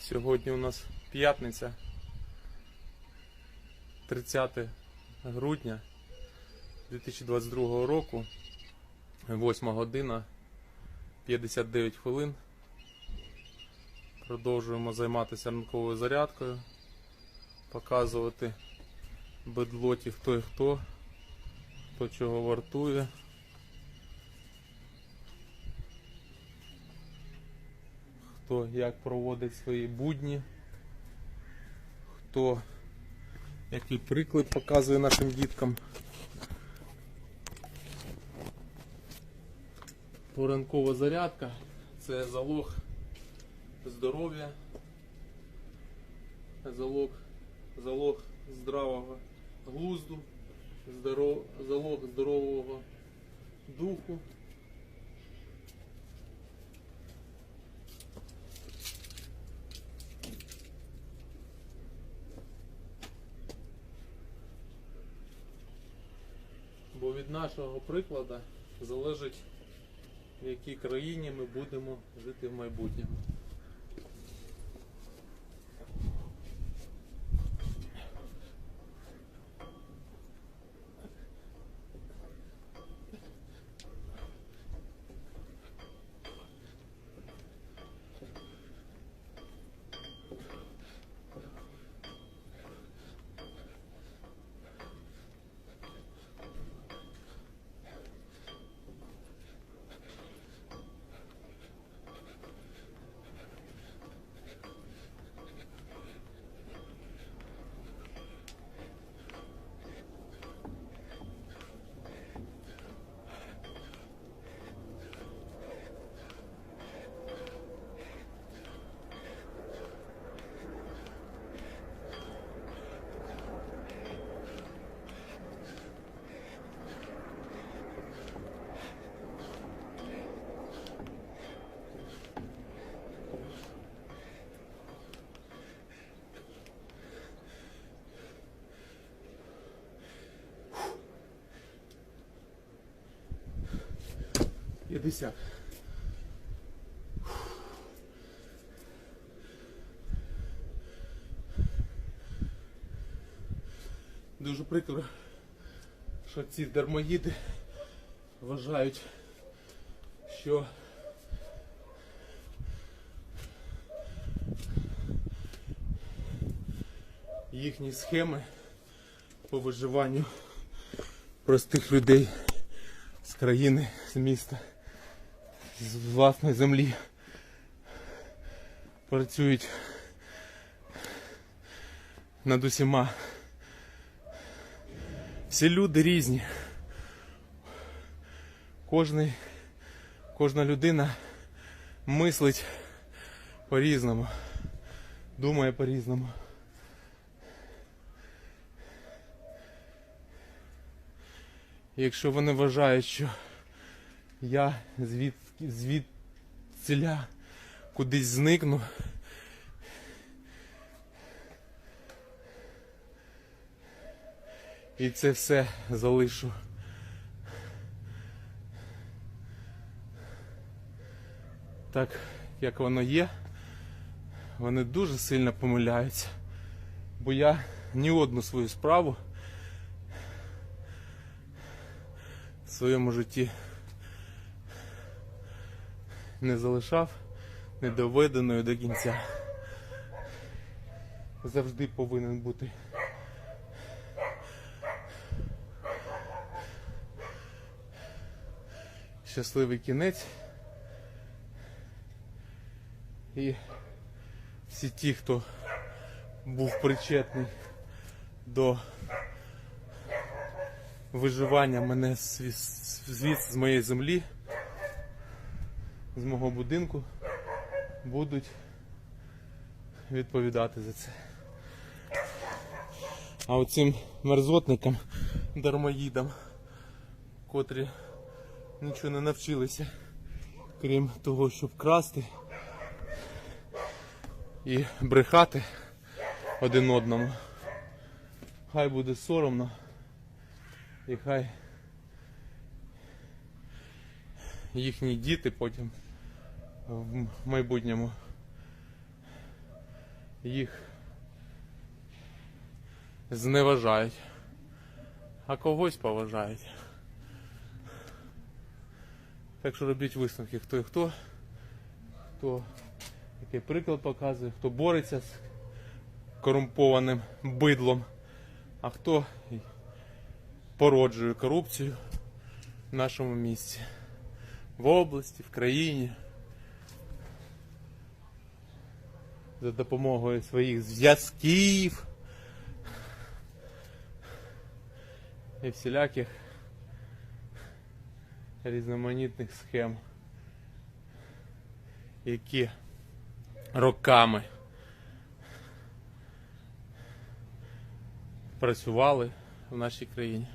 Сьогодні у нас п'ятниця, 30 грудня 2022 року, 8 година 59 хвилин. Продовжуємо займатися ранковою зарядкою, показувати бедлоті хто і хто, хто чого вартує. Хто як проводить свої будні, хто який приклад показує нашим діткам. Поранкова зарядка це залог здоров'я, залог, залог здравого глузду, здоров, залог здорового духу. Бо від нашого прикладу залежить, в якій країні ми будемо жити в майбутньому. П'ятдесят. Дуже прикро, що ці дармоїди вважають, що їхні схеми по виживанню простих людей з країни, з міста, з власної землі працюють над усіма. Всі люди різні. Кожний, кожна людина мислить по-різному, думає по-різному. Якщо вони вважають, що я звід, звідціля кудись зникну. І це все залишу. Так, як воно є, вони дуже сильно помиляються. Бо я ні одну свою справу в своєму житті не залишав недоведеною до кінця. Завжди повинен бути. Щасливий кінець. І всі ті, хто був причетний до виживання мене звідси з моєї землі, з мого будинку, будуть відповідати за це. А оцим мерзотникам, дармоїдам, котрі нічого не навчилися, крім того, щоб красти і брехати один одному. Хай буде соромно. І хай їхні діти потім в майбутньому їх зневажають, а когось поважають. Так що робіть висновки, хто і хто, хто який приклад показує, хто бореться з корумпованим бидлом, а хто породжує корупцію в нашому місті, в області, в країні. За допомогою своїх зв'язків і всіляких різноманітних схем, які роками працювали в нашій країні.